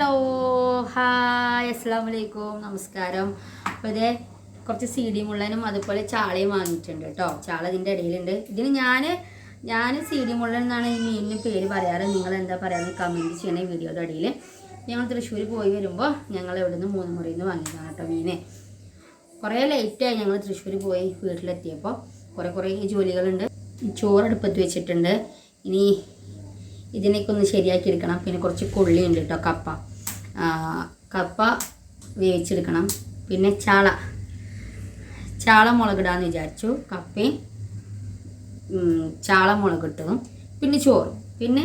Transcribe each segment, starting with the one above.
Hello hi അസ്സാം വലൈക്കും നമസ്കാരം. അപ്പോൾ ഇതേ കുറച്ച് സി ഡി മുള്ളനും അതുപോലെ ചാളയും വാങ്ങിയിട്ടുണ്ട് കേട്ടോ. ചാള ഇതിന്റെ ഇടയിലുണ്ട്. ഇതിന് ഞാൻ ഞാൻ സി ഡി മുള്ളൻ എന്നാണ് ഈ മീനിന് പേര് പറയാറ്. നിങ്ങൾ എന്താ പറയാറ് കമന്റ് ചെയ്യണേ വീഡിയോയുടെ ഇടയിൽ ഞങ്ങൾ തൃശ്ശൂർ പോയി വരുമ്പോൾ ഞങ്ങൾ ഇവിടെ നിന്ന് മൂന്ന് മുറിയിൽ നിന്ന് വാങ്ങിയതാണ് കേട്ടോ മീനെ. കുറേ ലേറ്റായി ഞങ്ങൾ തൃശ്ശൂർ പോയി വീട്ടിലെത്തിയപ്പോൾ കുറേ കുറേ ജോലികളുണ്ട്. ചോറെടുപ്പത്ത് വെച്ചിട്ടുണ്ട്. ഇനി ഇതിനൊക്കെ ഒന്ന് ശരിയാക്കി എടുക്കണം. പിന്നെ കുറച്ച് കൊള്ളിയുണ്ട് കേട്ടോ കപ്പ. കപ്പ വേവിച്ചെടുക്കണം. പിന്നെ ചാള. ചാള മുളകിടാന്ന് വിചാരിച്ചു. കപ്പയും ചാള മുളകിട്ടതും പിന്നെ ചോറ്. പിന്നെ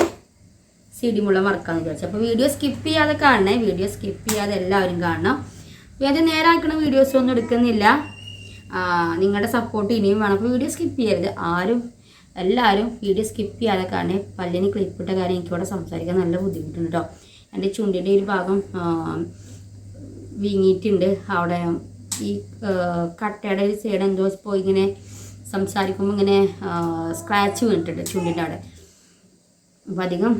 സിടിമുള മറക്കാന്ന് വിചാരിച്ചു. അപ്പോൾ വീഡിയോ സ്കിപ്പ് ചെയ്യാതെ കാണണേ. വീഡിയോ സ്കിപ്പ് ചെയ്യാതെ എല്ലാവരും കാണണം. അത് നേരാക്കണ വീഡിയോസ് ഒന്നും എടുക്കുന്നില്ല. നിങ്ങളുടെ സപ്പോർട്ട് ഇനിയും വേണം. അപ്പോൾ വീഡിയോ സ്കിപ്പ് ചെയ്യരുത്. ആരും എല്ലാവരും വീഡിയോ സ്കിപ്പ് ചെയ്യാതെ കാണണേ. പല്ലിന് ക്ലിപ്പിട്ട കാര്യം എനിക്കിവിടെ സംസാരിക്കാൻ നല്ല ബുദ്ധിമുട്ടുണ്ട് കേട്ടോ എന്റെ ചുണ്ടിന്റെ ഒരു ഭാഗം വീങ്ങിയിട്ടുണ്ട്. അവിടെ ഈ കട്ടയുടെ ഒരു സൈഡ് എന്തോ പോയി ഇങ്ങനെ സംസാരിക്കുമ്പോൾ ഇങ്ങനെ സ്ക്രാച്ച് വീണിട്ടുണ്ട് ചുണ്ടിന്റെ അവിടെ. അപ്പം അധികം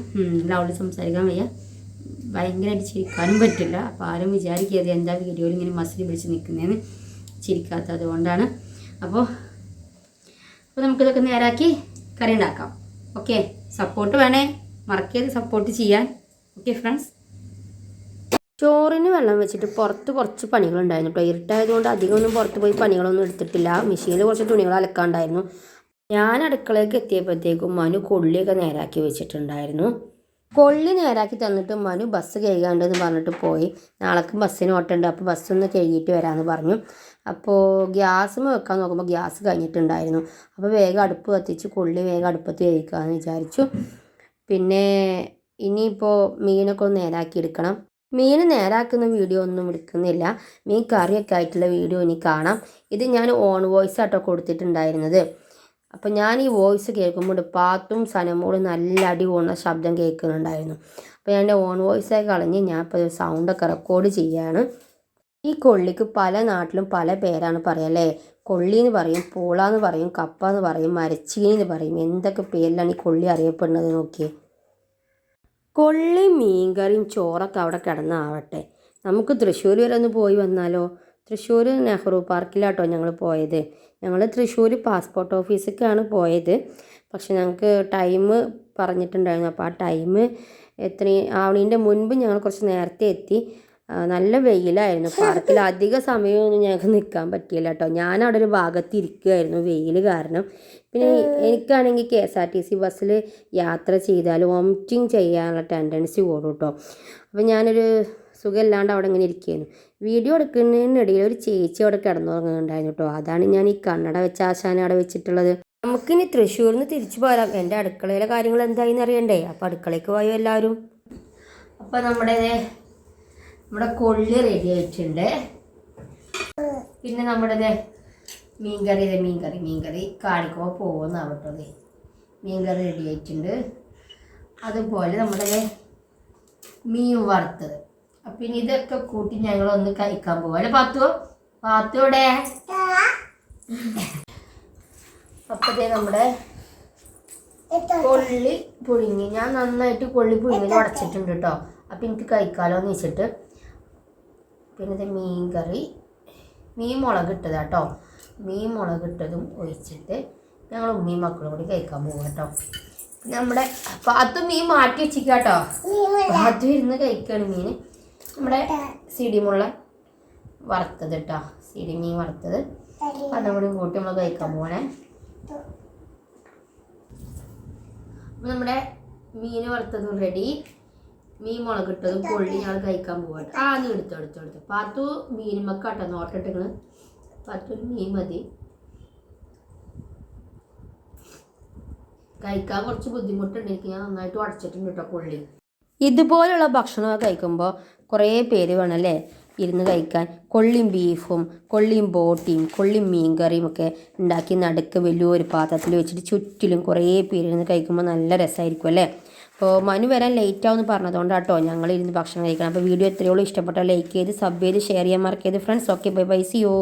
ലൗഡിൽ സംസാരിക്കാൻ വയ്യ. ഭയങ്കരമായിട്ട് ചിരിക്കാനും പറ്റില്ല. അപ്പോൾ ആരും വിചാരിക്കരുത് എന്താ വീഡിയോയിൽ ഇങ്ങനെ മസിൽ പിടിച്ച് നിൽക്കുന്നതെന്ന് ചിരിക്കാത്തത് അതുകൊണ്ടാണ്. അപ്പോൾ അപ്പോൾ നമുക്കിതൊക്കെ നേരാക്കി കറി ഉണ്ടാക്കാം. ഓക്കെ സപ്പോർട്ട് വേണേ. മറക്കരുത് സപ്പോർട്ട് ചെയ്യാൻ. ഓക്കെ ഫ്രണ്ട്സ് ചോറിന് വെള്ളം വെച്ചിട്ട് പുറത്ത് കുറച്ച് പണികളുണ്ടായിരുന്നു കേട്ടോ ഇരുട്ടായതുകൊണ്ട് അധികമൊന്നും പുറത്ത് പോയി പണികളൊന്നും എടുത്തിട്ടില്ല. മെഷീനിൽ കുറച്ച് തുണികൾ അലക്കാണ്ടായിരുന്നു. ഞാൻ അടുക്കളയ്ക്ക് എത്തിയപ്പോഴത്തേക്കും മനു കൊള്ളിയൊക്കെ നേരാക്കി വെച്ചിട്ടുണ്ടായിരുന്നു. കൊള്ളി നേരാക്കി തന്നിട്ട് മനു ബസ് കഴുകാണ്ടെന്ന് പറഞ്ഞിട്ട് പോയി. നാളേക്ക് ബസ്സിന് ഓട്ടുണ്ട്. അപ്പോൾ ബസ് ഒന്ന് കഴുകിയിട്ട് വരാമെന്ന് പറഞ്ഞു. അപ്പോൾ ഗ്യാസ് വെക്കാൻ നോക്കുമ്പോൾ ഗ്യാസ് കഴിഞ്ഞിട്ടുണ്ടായിരുന്നു. അപ്പോൾ വേഗം അടുപ്പ് കത്തിച്ച് കൊള്ളി വേഗം അടുപ്പത്ത് കഴിക്കാമെന്ന് വിചാരിച്ചു. പിന്നെ ഇനിയിപ്പോൾ മീനൊക്കെ ഒന്ന് നേരാക്കി എടുക്കണം. മീൻ നേരാക്കുന്ന വീഡിയോ ഒന്നും എടുക്കുന്നില്ല. മീൻ കറിയൊക്കെ ആയിട്ടുള്ള വീഡിയോ ഇനി കാണാം. ഇത് ഞാൻ ഓൺ വോയിസ് ആട്ടോ കൊടുത്തിട്ടുണ്ടായിരുന്നത്. അപ്പം ഞാൻ ഈ വോയിസ് കേൾക്കുമ്പോൾ പാത്തും സനമോളും നല്ല അടി പോകുന്ന ശബ്ദം കേൾക്കുന്നുണ്ടായിരുന്നു. അപ്പോൾ ഞാൻ എന്റെ ഓൺ വോയിസായി കളഞ്ഞ് ഞാൻ ഇപ്പോൾ സൗണ്ടൊക്കെ റെക്കോർഡ് ചെയ്യുകയാണ് ഈ കൊള്ളിക്ക് പല നാട്ടിലും പല പേരാണ് പറയല്ലേ കൊള്ളി എന്ന് പറയും പൂള എന്ന് പറയും കപ്പ എന്ന് പറയും മരച്ചീനി എന്ന് പറയും. എന്തൊക്കെ പേരിലാണ് ഈ കൊള്ളി അറിയപ്പെടുന്നത് നോക്കിയേ. കൊള്ളി മീൻകറിയും ചോറൊക്കെ അവിടെ കിടന്നാവട്ടെ. നമുക്ക് തൃശ്ശൂർ വരെ ഒന്ന് പോയി വന്നാലോ? തൃശ്ശൂർ നെഹ്റു പാർക്കിലാട്ടോ ഞങ്ങൾ പോയത്. ഞങ്ങൾ തൃശ്ശൂർ പാസ്പോർട്ട് ഓഫീസിലേക്കാണ് പോയത്. പക്ഷെ ഞങ്ങൾക്ക് ടൈം പറഞ്ഞിട്ടുണ്ടായിരുന്നു. അപ്പോൾ ആ ടൈം എത്ര? ആവണീന്റെ മുൻപ് ഞങ്ങൾ കുറച്ച് നേരത്തെ എത്തി. നല്ല വെയിലായിരുന്നു. പാർക്കിൽ അധിക സമയമൊന്നും ഞങ്ങൾക്ക് നിൽക്കാൻ പറ്റിയില്ല കേട്ടോ ഞാൻ അവിടെ ഒരു ഭാഗത്ത് ഇരിക്കുമായിരുന്നു വെയിൽ കാരണം. പിന്നെ എനിക്കാണെങ്കിൽ K S R T C ബസ്സിൽ യാത്ര ചെയ്താൽ വോമിറ്റിങ് ചെയ്യാനുള്ള ടെൻഡൻസി കൂടും കേട്ടോ അപ്പോൾ ഞാനൊരു സുഖമില്ലാണ്ട് അവിടെ ഇങ്ങനെ ഇരിക്കുകയായിരുന്നു വീഡിയോ എടുക്കുന്നതിനിടയിൽ ഒരു ചേച്ചി അവിടെ കിടന്നുറങ്ങുന്നുണ്ടായിരുന്നു കേട്ടോ അതാണ് ഞാൻ ഈ കണ്ണട വെച്ച ആശാന അവിടെ വെച്ചിട്ടുള്ളത്. നമുക്കിനി തൃശ്ശൂരിൽ നിന്ന് തിരിച്ചു പോരാം. എന്റെ അടുക്കളയിലെ കാര്യങ്ങൾ എന്തായിന്ന് അറിയണ്ടേ അപ്പോൾ അടുക്കളയ്ക്ക് പോയോ എല്ലാവരും? അപ്പോൾ നമ്മുടെ നമ്മുടെ കൊള്ളി റെഡി ആയിട്ടുണ്ട്. പിന്നെ നമ്മുടെ മീൻകറി മീൻകറി മീൻകറി കാണിക്കുമ്പോൾ പോകുന്ന അതെ മീൻകറി റെഡി ആയിട്ടുണ്ട്. അതുപോലെ നമ്മുടെ മീൻ വറുത്തത്. അപ്പം ഇനി ഇതൊക്കെ കൂട്ടി ഞങ്ങളൊന്ന് കഴിക്കാൻ പോകും അല്ലെ പാത്തു? പാത്തുവിടെ അപ്പത്തേ നമ്മുടെ കൊള്ളി പുഴുങ്ങി. ഞാൻ നന്നായിട്ട് കൊള്ളി പുഴുങ്ങി ഉടച്ചിട്ടുണ്ട് കേട്ടോ. അപ്പം എനിക്ക് കഴിക്കാലോ എന്ന് വെച്ചിട്ട് പിന്നെ ഇത് മീൻ കറി മീൻ മുളക് ഇട്ടതാ കേട്ടോ മീൻ മുളക് ഇട്ടതും ഒഴിച്ചിട്ട് ഞങ്ങൾ ഉമ്മയും മക്കളും കൂടി കഴിക്കാൻ പോകും കേട്ടോ നമ്മുടെ പാത്തു മീൻ മാറ്റി വെച്ചിരിക്കുക കേട്ടോ പാത്തു ഇരുന്ന് കഴിക്കുകയാണ് മീൻ. നമ്മുടെ സിടിമുള്ള വറുത്തത് കേട്ടോ സിഡി മീൻ വറുത്തത് അതും കൂടി കൂട്ടി നമ്മൾ കഴിക്കാൻ പോകണേ നമ്മുടെ മീൻ വറുത്തതും റെഡി മീൻ മുളകിട്ടതും പൊള്ളി ഞങ്ങൾ കഴിക്കാൻ പോവാട്ട് ആ നീ എടുത്തോ എടുത്തോ എടുത്തോ. പത്തു മീനുമക്കാട്ടോ നോട്ടിട്ടിങ്ങൾ പത്തു മീൻ മതി. കഴിക്കാൻ കുറച്ച് ബുദ്ധിമുട്ടുണ്ട്. എനിക്ക് ഞാൻ നന്നായിട്ട് ഉടച്ചിട്ടുണ്ട് കേട്ടോ പൊള്ളി. ഇതുപോലുള്ള ഭക്ഷണമൊക്കെ കഴിക്കുമ്പോൾ കുറേ പേര് വേണമല്ലേ ഇരുന്ന് കഴിക്കാൻ. കൊള്ളിയും ബീഫും കൊള്ളിയും ബോട്ടിയും കൊള്ളിയും മീൻകറിയും ഒക്കെ ഉണ്ടാക്കി നടുക്ക് വലിയൊരു പാത്രത്തിൽ വെച്ചിട്ട് ചുറ്റിലും കുറേ പേര് ഇരുന്ന് കഴിക്കുമ്പോൾ നല്ല രസമായിരിക്കും അല്ലേ? അപ്പോൾ മനു വരാൻ ലേറ്റ് ആവുമെന്ന് പറഞ്ഞതുകൊണ്ട് കേട്ടോ ഞങ്ങൾ ഇരുന്ന് ഭക്ഷണം കഴിക്കണം. അപ്പോൾ വീഡിയോ എത്രയോളം ഇഷ്ടപ്പെട്ടാൽ ലൈക്ക് ചെയ്ത് സബ് ചെയ്ത് ഷെയർ ചെയ്യാൻ മറക്കരുത്. Friends okay bye bye see you